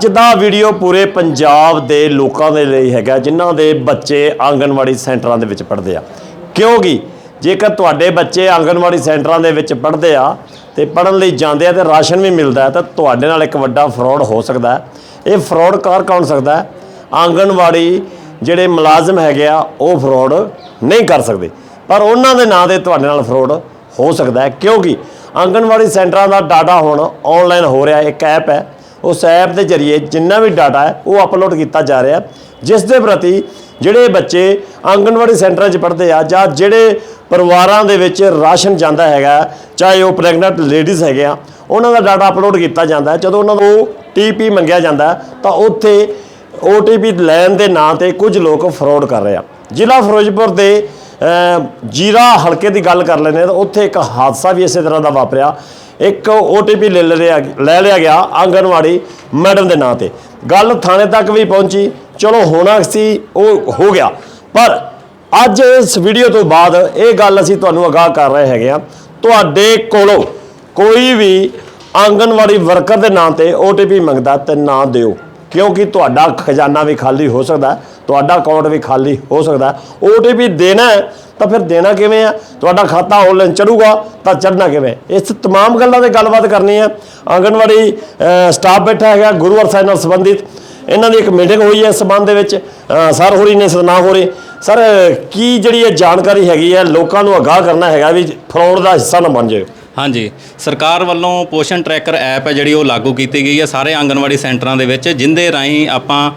ਅੱਜ ਦਾ ਵੀਡੀਓ ਪੂਰੇ ਪੰਜਾਬ ਦੇ ਲੋਕਾਂ ਦੇ ਲਈ ਹੈਗਾ, ਜਿਨ੍ਹਾਂ ਦੇ ਬੱਚੇ ਆਂਗਨਵਾੜੀ ਸੈਂਟਰਾਂ ਦੇ ਵਿੱਚ ਪੜ੍ਹਦੇ ਆ। ਕਿਉਂਕਿ ਜੇਕਰ ਤੁਹਾਡੇ ਬੱਚੇ ਆਂਗਨਵਾੜੀ ਸੈਂਟਰਾਂ ਦੇ ਵਿੱਚ ਪੜ੍ਹਦੇ ਆ ਤੇ ਪੜ੍ਹਨ ਲਈ ਜਾਂਦੇ ਆ ਤੇ ਰਾਸ਼ਨ ਵੀ ਮਿਲਦਾ ਹੈ, ਤਾਂ ਤੁਹਾਡੇ ਨਾਲ ਇੱਕ ਵੱਡਾ ਫਰਾਡ ਹੋ ਸਕਦਾ ਹੈ। ਇਹ ਫਰਾਡ ਕਾਰ ਕੌਣ ਸਕਦਾ ਹੈ? ਆਂਗਨਵਾੜੀ ਜਿਹੜੇ ਮੁਲਾਜ਼ਮ ਹੈਗੇ ਆ, ਉਹ ਫਰਾਡ ਨਹੀਂ ਕਰ ਸਕਦੇ। ਪਰ ਉਹਨਾਂ ਦੇ ਨਾਂ ਤੇ ਤੁਹਾਡੇ ਨਾਲ ਫਰਾਡ ਹੋ ਸਕਦਾ ਹੈ। ਕਿਉਂਕਿ ਆਂਗਨਵਾੜੀ ਸੈਂਟਰਾਂ ਦਾ ਡਾਟਾ ਹੁਣ ਆਨਲਾਈਨ ਹੋ ਰਿਹਾ, ਇੱਕ ਐਪ ਹੈ। ਉਸ ਐਪ ਦੇ ਜ਼ਰੀਏ ਜਿੰਨਾ ਵੀ ਡਾਟਾ ਹੈ, ਉਹ ਅਪਲੋਡ ਕੀਤਾ ਜਾ ਰਿਹਾ ਜਿਸ ਦੇ ਪ੍ਰਤੀ ਜਿਹੜੇ ਬੱਚੇ ਆਂਗਣਵਾੜੀ ਸੈਂਟਰਾਂ 'ਚ ਪੜ੍ਹਦੇ ਆ ਜਾਂ ਜਿਹੜੇ ਪਰਿਵਾਰਾਂ ਦੇ ਵਿੱਚ ਰਾਸ਼ਨ ਜਾਂਦਾ ਹੈਗਾ, ਚਾਹੇ ਉਹ ਪ੍ਰੈਗਨੈਂਟ ਲੇਡੀਜ਼ ਹੈਗੇ ਆ, ਉਹਨਾਂ ਦਾ ਡਾਟਾ ਅਪਲੋਡ ਕੀਤਾ ਜਾਂਦਾ ਜਦੋਂ ਉਹਨਾਂ ਨੂੰ ਟੀਪੀ ਮੰਗਿਆ ਜਾਂਦਾ ਤਾਂ ਉੱਥੇ OTP ਲੈਣ ਦੇ ਨਾਂ ਤੇ ਕੁਝ ਲੋਕ ਫਰਾਡ ਕਰ ਰਹੇ ਆ। ਜ਼ਿਲ੍ਹਾ ਫਿਰੋਜ਼ਪੁਰ ਦੇ ਜੀਰਾ ਹਲਕੇ ਦੀ ਗੱਲ ਕਰ ਲੈਂਦੇ ਤਾਂ ਉੱਥੇ ਇੱਕ ਹਾਦਸਾ ਵੀ ਇਸੇ ਤਰ੍ਹਾਂ ਦਾ ਵਾਪਰਿਆ। ਇੱਕ OTP ਲੈ ਲਿਆ ਲੈ ਲਿਆ ਗਿਆ ਆਂਗਨਵਾੜੀ ਮੈਡਮ ਦੇ ਨਾਂ ਤੇ। ਗੱਲ ਥਾਣੇ ਤੱਕ ਵੀ ਪਹੁੰਚੀ। ਚਲੋ ਹੋਣਾ ਸੀ, ਉਹ ਹੋ ਗਿਆ। ਪਰ ਅੱਜ ਇਸ ਵੀਡੀਓ ਤੋਂ ਬਾਅਦ ਇਹ ਗੱਲ ਅਸੀਂ ਤੁਹਾਨੂੰ ਅਗਾਹ ਕਰ ਰਹੇ ਹੈਗੇ ਆ ਤੁਹਾਡੇ ਕੋਲੋਂ ਕੋਈ ਵੀ ਆਂਗਨਵਾੜੀ ਵਰਕਰ ਦੇ ਨਾਂ ਤੇ OTP ਮੰਗਦਾ ਤੇ ਨਾ ਦਿਓ। ਕਿਉਂਕਿ ਤੁਹਾਡਾ ਖਜ਼ਾਨਾ ਵੀ ਖਾਲੀ ਹੋ ਸਕਦਾ। ਤੁਹਾਡਾ ਅਕਾਊਂਟ ਵੀ ਖਾਲੀ ਹੋ ਸਕਦਾ ਹੈ। OTP ਦੇਣਾ ਤਾਂ ਫਿਰ ਦੇਣਾ ਕਿਵੇਂ ਆ ਤੁਹਾਡਾ ਖਾਤਾ ਆਨਲਾਈਨ ਚੜੂਗਾ ਤਾਂ ਚੜਨਾ ਕਿਵੇਂ? ਇਸ ਤਮਾਮ ਗੱਲਾਂ ਤੇ ਗੱਲਬਾਤ ਕਰਨੀ ਹੈ। ਆਂਗਣਵਾੜੀ ਸਟਾਫ ਬੈਠਾ ਹੈਗਾ ਗੁਰੂ ਸਾਹਿਬ ਨਾਲ ਸੰਬੰਧਿਤ। ਇਹਨਾਂ ਦੀ ਇੱਕ ਮੀਟਿੰਗ ਹੋਈ ਹੈ ਇਸ ਸੰਬੰਧ ਦੇ ਵਿੱਚ। ਅਹ, ਸਰ ਹੋਰੀ ਨੇ ਸਨਾ ਹੋਰੇ। ਸਰ ਕੀ ਜਿਹੜੀ ਇਹ ਜਾਣਕਾਰੀ ਹੈਗੀ ਹੈ ਲੋਕਾਂ ਨੂੰ ਅਗਾਹ ਕਰਨਾ ਹੈਗਾ ਵੀ ਫਰਾਡ ਦਾ ਹਿੱਸਾ ਨਾ ਬਣ ਜਾਏ ਹਾਂਜੀ। ਸਰਕਾਰ ਵੱਲੋਂ ਪੋਸ਼ਣ ਟਰੈਕਰ ਐਪ ਹੈ ਜਿਹੜੀ ਉਹ ਲਾਗੂ ਕੀਤੀ ਗਈ ਹੈ ਸਾਰੇ ਆਂਗਣਵਾੜੀ ਸੈਂਟਰਾਂ ਦੇ ਵਿੱਚ ਜਿੰਦੇ ਰਾਹੀਂ ਆਪਾਂ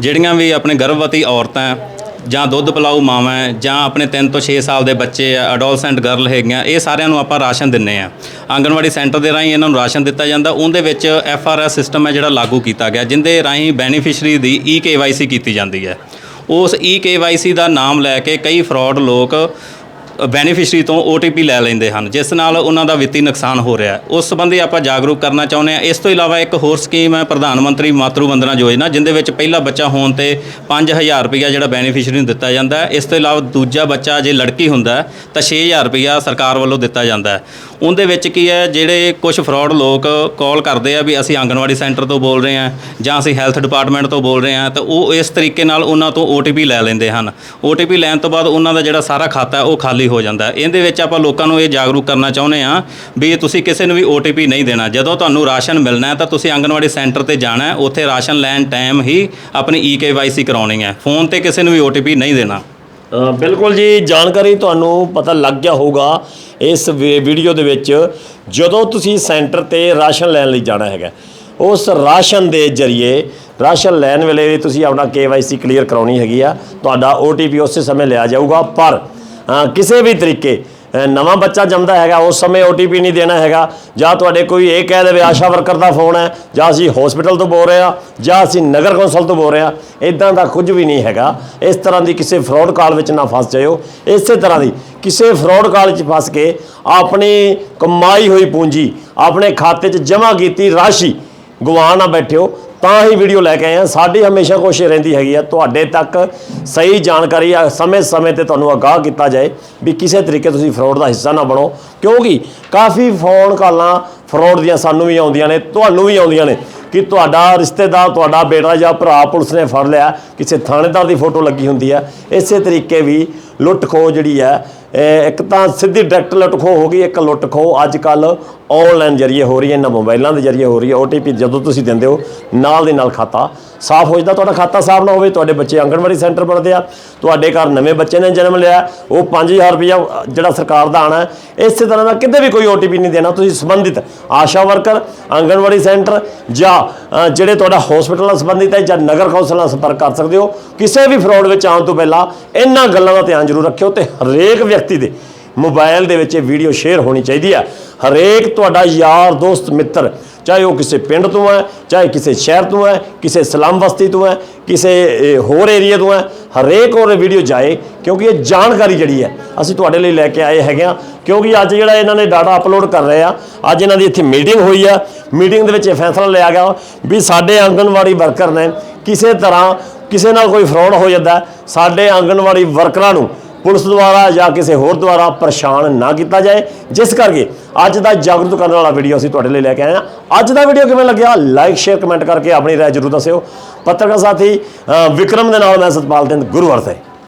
ਜਿਹੜੀਆਂ ਵੀ ਆਪਣੇ ਗਰਭਵਤੀ ਔਰਤਾਂ ਹੈ, ਜਾਂ ਦੁੱਧ ਪਿਲਾਊ ਮਾਵਾਂ ਹੈ, ਜਾਂ ਆਪਣੇ 3 ਤੋਂ 6 ਸਾਲ ਦੇ ਬੱਚੇ ਆ ਅਡੋਲਸੈਂਟ ਗਰਲ ਹੈਗੀਆਂ ਇਹ ਸਾਰਿਆਂ ਨੂੰ ਆਪਾਂ ਰਾਸ਼ਨ ਦਿੰਨੇ ਆ ਆਂਗਣਵਾੜੀ ਸੈਂਟਰ ਦੇ ਰਾਹੀਂ ਇਹਨਾਂ ਨੂੰ ਰਾਸ਼ਨ ਦਿੱਤਾ ਜਾਂਦਾ। ਉਹਦੇ ਵਿੱਚ ਐਫ ਆਰ ਐਸ ਸਿਸਟਮ ਹੈ ਜਿਹੜਾ ਲਾਗੂ ਕੀਤਾ ਗਿਆ ਜਿੰਦੇ ਰਾਹੀਂ ਬੈਨੀਫੀਸ਼ਰੀ ਦੀ ਈ ਕੇਵਾਈਸੀ ਕੀਤੀ ਜਾਂਦੀ ਹੈ। ਉਸ ਈ ਕੇਵਾਈਸੀ ਦਾ ਨਾਮ ਲੈ ਕੇ ਕਈ ਫਰਾਡ ਲੋਕ ਬੈਨੀਫੀਸ਼ਰੀ ਤੋਂ OTP ਲੈ ਲੈਂਦੇ ਹਨ, ਜਿਸ ਨਾਲ ਉਹਨਾਂ ਦਾ ਵਿੱਤੀ ਨੁਕਸਾਨ ਹੋ ਰਿਹਾ ਹੈ। ਉਸ ਸੰਬੰਧੀ ਆਪਾਂ ਜਾਗਰੂਕ ਕਰਨਾ ਚਾਹੁੰਦੇ ਹਾਂ। ਇਸ ਤੋਂ ਇਲਾਵਾ ਇੱਕ ਹੋਰ ਸਕੀਮ ਹੈ, ਪ੍ਰਧਾਨ ਮੰਤਰੀ ਮਾਤਰੂ ਵੰਦਨਾ ਯੋਜਨਾ, ਜਿੰਦੇ ਵਿੱਚ ਪਹਿਲਾ ਬੱਚਾ ਹੋਣ ਤੇ 5000 ਰੁਪਇਆ ਜਿਹੜਾ ਬੈਨੀਫੀਸ਼ਰੀ ਨੂੰ ਦਿੱਤਾ ਜਾਂਦਾ ਹੈ। ਇਸ ਤੋਂ ਇਲਾਵਾ ਦੂਜਾ ਬੱਚਾ ਜੇ ਲੜਕੀ ਹੁੰਦਾ ਹੈ, ਤਾਂ 6000 ਰੁਪਇਆ ਸਰਕਾਰ ਵੱਲੋਂ ਦਿੱਤਾ ਜਾਂਦਾ ਹੈ। ਉਹਦੇ ਵਿੱਚ ਕੀ ਹੈ, ਜਿਹੜੇ ਕੁਝ ਫਰਾਡ ਲੋਕ ਕਾਲ ਕਰਦੇ ਆ ਵੀ ਅਸੀਂ ਆਂਗਨਵਾੜੀ ਸੈਂਟਰ ਤੋਂ ਬੋਲ ਰਹੇ ਹਾਂ ਜਾਂ ਅਸੀਂ ਹੈਲਥ ਡਿਪਾਰਟਮੈਂਟ ਤੋਂ ਬੋਲ ਰਹੇ ਹਾਂ, ਤਾਂ ਉਹ ਇਸ ਤਰੀਕੇ ਨਾਲ ਉਹਨਾਂ ਤੋਂ OTP ਲੈ ਲੈਂਦੇ ਹਨ। OTP ਲੈਣ ਤੋਂ ਬਾਅਦ ਉਹਨਾਂ ਦਾ ਜਿਹੜਾ ਸਾਰਾ ਖਾਤਾ ਉਹ ਖਾਲੀ ਹੋ ਜਾਂਦਾ ਇਹਦੇ ਵਿੱਚ ਆਪਾਂ ਲੋਕਾਂ ਨੂੰ ਇਹ ਜਾਗਰੂਕ ਕਰਨਾ ਚਾਹੁੰਦੇ ਹਾਂ ਵੀ ਤੁਸੀਂ ਕਿਸੇ ਨੂੰ ਵੀ OTP ਨਹੀਂ ਦੇਣਾ। ਜਦੋਂ ਤੁਹਾਨੂੰ ਰਾਸ਼ਨ ਮਿਲਣਾ ਹੈ, ਤਾਂ ਤੁਸੀਂ ਆਂਗਨਵਾੜੀ ਸੈਂਟਰ ਤੇ ਜਾਣਾ ਹੈ। ਉੱਥੇ ਰਾਸ਼ਨ ਲੈਣ ਟਾਈਮ ਹੀ ਆਪਣੀ EKYC ਕਰਾਉਣੀ ਹੈ। ਫੋਨ ਤੇ ਕਿਸੇ ਨੂੰ ਵੀ OTP ਨਹੀਂ ਦੇਣਾ। ਬਿਲਕੁਲ ਜੀ, ਜਾਣਕਾਰੀ ਤੁਹਾਨੂੰ ਪਤਾ ਲੱਗ ਗਿਆ ਹੋਊਗਾ ਇਸ ਵੀਡੀਓ ਦੇ ਵਿੱਚ, ਜਦੋਂ ਤੁਸੀਂ ਸੈਂਟਰ ਤੇ ਰਾਸ਼ਨ ਲੈਣ ਲਈ ਜਾਣਾ ਹੈਗਾ। ਉਸ ਰਾਸ਼ਨ ਦੇ ਜ਼ਰੀਏ, ਰਾਸ਼ਨ ਲੈਣ ਵੇਲੇ ਵੀ ਤੁਸੀਂ ਆਪਣਾ KYC ਕਲੀਅਰ ਕਰਾਉਣੀ ਹੈਗੀ ਆ। ਤੁਹਾਡਾ OTP ਉਸੇ ਸਮੇਂ ਲਿਆ ਜਾਊਗਾ, ਪਰ ਕਿਸੇ ਵੀ ਤਰੀਕੇ ਨਵਾਂ ਬੱਚਾ ਜੰਮਦਾ ਹੈਗਾ, ਉਸ ਸਮੇਂ OTP ਨਹੀਂ ਦੇਣਾ ਹੈਗਾ। ਜਾਂ ਤੁਹਾਡੇ ਕੋਈ ਇਹ ਕਹਿ ਦੇਵੇ, ਆਸ਼ਾ ਵਰਕਰ ਦਾ ਫੋਨ ਹੈ, ਜਾਂ ਅਸੀਂ ਹਸਪੀਟਲ ਤੋਂ ਬੋਲ ਰਹੇ ਆ ਜਾਂ ਅਸੀਂ ਨਗਰ ਕੌਂਸਲ ਤੋਂ ਬੋਲ ਰਹੇ ਆ ਇਦਾਂ ਦਾ ਕੁਝ ਵੀ ਨਹੀਂ ਹੈਗਾ। ਇਸ ਤਰ੍ਹਾਂ ਦੀ ਕਿਸੇ ਫਰਾਡ ਕਾਲ ਵਿੱਚ ਨਾ ਫਸ ਜਾਇਓ। ਇਸੇ ਤਰ੍ਹਾਂ ਦੀ ਕਿਸੇ ਫਰਾਡ ਕਾਲ ਵਿੱਚ ਫਸ ਕੇ ਆਪਣੀ ਕਮਾਈ ਹੋਈ ਪੂੰਜੀ, ਆਪਣੇ ਖਾਤੇ 'ਚ ਜਮ੍ਹਾਂ ਕੀਤੀ ਰਾਸ਼ੀ ਗਵਾ ਨਾ ਬੈਠਿਓ। ਤਾਂ ਹੀ ਵੀਡੀਓ ਲੈ ਕੇ ਆਏ ਆ ਸਾਡੀ ਹਮੇਸ਼ਾ ਕੋਸ਼ਿਸ਼ ਰਹਿੰਦੀ ਹੈਗੀ ਆ। ਤੁਹਾਡੇ ਤੱਕ ਸਹੀ ਜਾਣਕਾਰੀ ਆ, ਸਮੇਂ-ਸਮੇਂ ਤੇ ਤੁਹਾਨੂੰ ਆਗਾਹ ਕੀਤਾ ਜਾਏ ਵੀ ਕਿਸੇ ਤਰੀਕੇ ਤੁਸੀਂ ਫਰਾਡ ਦਾ ਹਿੱਸਾ ਨਾ ਬਣੋ। ਕਿਉਂਕਿ ਕਾਫੀ ਫੋਨ ਕਾਲਾਂ ਫਰਾਡ ਦੀਆਂ ਸਾਨੂੰ ਵੀ ਆਉਂਦੀਆਂ ਨੇ, ਤੁਹਾਨੂੰ ਵੀ ਆਉਂਦੀਆਂ ਨੇ ਕਿ ਤੁਹਾਡਾ ਰਿਸ਼ਤੇਦਾਰ, ਤੁਹਾਡਾ ਬੇਟਾ ਜਾਂ ਭਰਾ ਪੁਲਿਸ ਨੇ ਫੜ ਲਿਆ, ਕਿਸੇ ਥਾਣੇਦਾਰ ਦੀ ਫੋਟੋ ਲੱਗੀ ਹੁੰਦੀ ਹੈ ਇਸੇ ਤਰੀਕੇ ਵੀ ਲੁੱਟ ਖੋਹ ਜਿਹੜੀ ਹੈ ਇੱਕ ਤਾਂ ਸਿੱਧੀ ਡਾਇਰੈਕਟ ਲੁੱਟ ਖੋਹ ਹੋ ਗਈ, ਇੱਕ ਲੁੱਟ ਖੋਹ ਅੱਜ ਕੱਲ ਆਨਲਾਈਨ ਜਰੀਏ ਹੋ ਰਹੀ ਹੈ, ਇਹਨਾਂ ਮੋਬਾਈਲਾਂ ਦੇ ਜਰੀਏ ਹੋ ਰਹੀ ਹੈ OTP ਜਦੋਂ ਤੁਸੀਂ ਦਿੰਦੇ ਹੋ, ਨਾਲ ਦੇ ਨਾਲ ਖਾਤਾ ਸਾਫ਼ ਹੋ ਜਾਂਦਾ, ਤੁਹਾਡਾ ਖਾਤਾ ਸਾਫ਼ ਨਾ ਹੋਵੇ, ਤੁਹਾਡੇ ਬੱਚੇ ਆਂਗਣਵਾੜੀ ਸੈਂਟਰ ਪੜ੍ਹਦੇ ਆ, ਤੁਹਾਡੇ ਘਰ ਨਵੇਂ ਬੱਚੇ ਨੇ ਜਨਮ ਲਿਆ, ਉਹ 5000 ਰੁਪਇਆ ਜਿਹੜਾ ਸਰਕਾਰ ਦਾ ਆਣਾ ਇਸੇ ਤਰ੍ਹਾਂ ਦਾ ਕਿਤੇ ਵੀ ਕੋਈ OTP ਨਹੀਂ ਦੇਣਾ, ਤੁਸੀਂ ਸੰਬੰਧਿਤ ਆਸ਼ਾ ਵਰਕਰ, ਆਂਗਣਵਾੜੀ ਸੈਂਟਰ ਜਾਂ ਜਿਹੜੇ ਤੁਹਾਡਾ ਹਸਪੀਟਲ ਨਾਲ ਸੰਬੰਧਿਤ ਹੈ ਜਾਂ ਨਗਰ ਕੌਂਸਲ ਨਾਲ ਸੰਪਰਕ ਕਰ ਸਕਦੇ ਹੋ, ਕਿਸੇ ਵੀ ਫਰਾਡ ਵਿੱਚ ਆਉਣ ਤੋਂ ਪਹਿਲਾਂ ਇਹਨਾਂ ਗੱਲਾਂ ਦਾ ਧਿਆਨ ਜ਼ਰੂਰ ਰੱਖਿਓ ਤੇ ਹਰੇਕ ਵਿਅਕਤੀ ਦੇ ਮੋਬਾਈਲ ਦੇ ਵਿੱਚ ਇਹ ਵੀਡੀਓ ਸ਼ੇਅਰ ਹੋਣੀ ਚਾਹੀਦੀ ਹੈ ਹਰੇਕ ਤੁਹਾਡਾ ਯਾਰ, ਦੋਸਤ, ਮਿੱਤਰ, ਚਾਹੇ ਉਹ ਕਿਸੇ ਪਿੰਡ ਤੋਂ ਹੈ, ਚਾਹੇ ਕਿਸੇ ਸ਼ਹਿਰ ਤੋਂ ਹੈ, ਕਿਸੇ ਸਲਾਮ ਬਸਤੀ ਤੋਂ ਹੈ, ਕਿਸੇ ਹੋਰ ਏਰੀਆ ਤੋਂ ਹੈ, ਹਰੇਕ ਹੋਰ ਵੀਡੀਓ ਜਾਏ, ਕਿਉਂਕਿ ਇਹ ਜਾਣਕਾਰੀ ਜਿਹੜੀ ਹੈ, ਅਸੀਂ ਤੁਹਾਡੇ ਲਈ ਲੈ ਕੇ ਆਏ ਹੈਗੇ ਆ ਕਿਉਂਕਿ ਅੱਜ ਜਿਹੜਾ ਇਹਨਾਂ ਨੇ ਡਾਟਾ ਅਪਲੋਡ ਕਰ ਰਹੇ ਆ, ਅੱਜ ਇਹਨਾਂ ਦੀ ਇੱਥੇ ਮੀਟਿੰਗ ਹੋਈ ਆ। ਮੀਟਿੰਗ ਦੇ ਵਿੱਚ ਇਹ ਫੈਸਲਾ ਲਿਆ ਗਿਆ ਵੀ ਸਾਡੇ ਆਂਗਣਵਾੜੀ ਵਰਕਰ ਨੇ ਕਿਸੇ ਤਰ੍ਹਾਂ ਕਿਸੇ ਨਾਲ ਕੋਈ ਫਰਾਡ ਹੋ ਜਾਂਦਾ, ਸਾਡੇ ਆਂਗਣਵਾੜੀ ਵਰਕਰਾਂ ਨੂੰ ਪੁਲਿਸ ਦੁਆਰਾ ਜਾਂ ਕਿਸੇ ਹੋਰ ਦੁਆਰਾ ਪਰੇਸ਼ਾਨ ਨਾ ਕੀਤਾ ਜਾਏ। ਜਿਸ ਕਰਕੇ ਅੱਜ ਦਾ ਜਾਗਰੂਕ ਕਰਨ ਵਾਲਾ ਵੀਡੀਓ ਅਸੀਂ ਤੁਹਾਡੇ ਲਈ ਲੈ ਕੇ ਆਏ ਹਾਂ। ਅੱਜ ਦਾ ਵੀਡੀਓ ਕਿਵੇਂ ਲੱਗਿਆ? ਲਾਈਕ ਸ਼ੇਅਰ ਕਮੈਂਟ ਕਰਕੇ ਆਪਣੀ ਰਾਏ ਜ਼ਰੂਰ ਦੱਸਿਓ। ਪੱਤਰਕਾਰ ਸਾਥੀ ਵਿਕਰਮ ਦੇ ਨਾਲ ਮੈਂ ਸਤਪਾਲ ਸਿੰਘ ਗੁਰੂਵਰਤੇ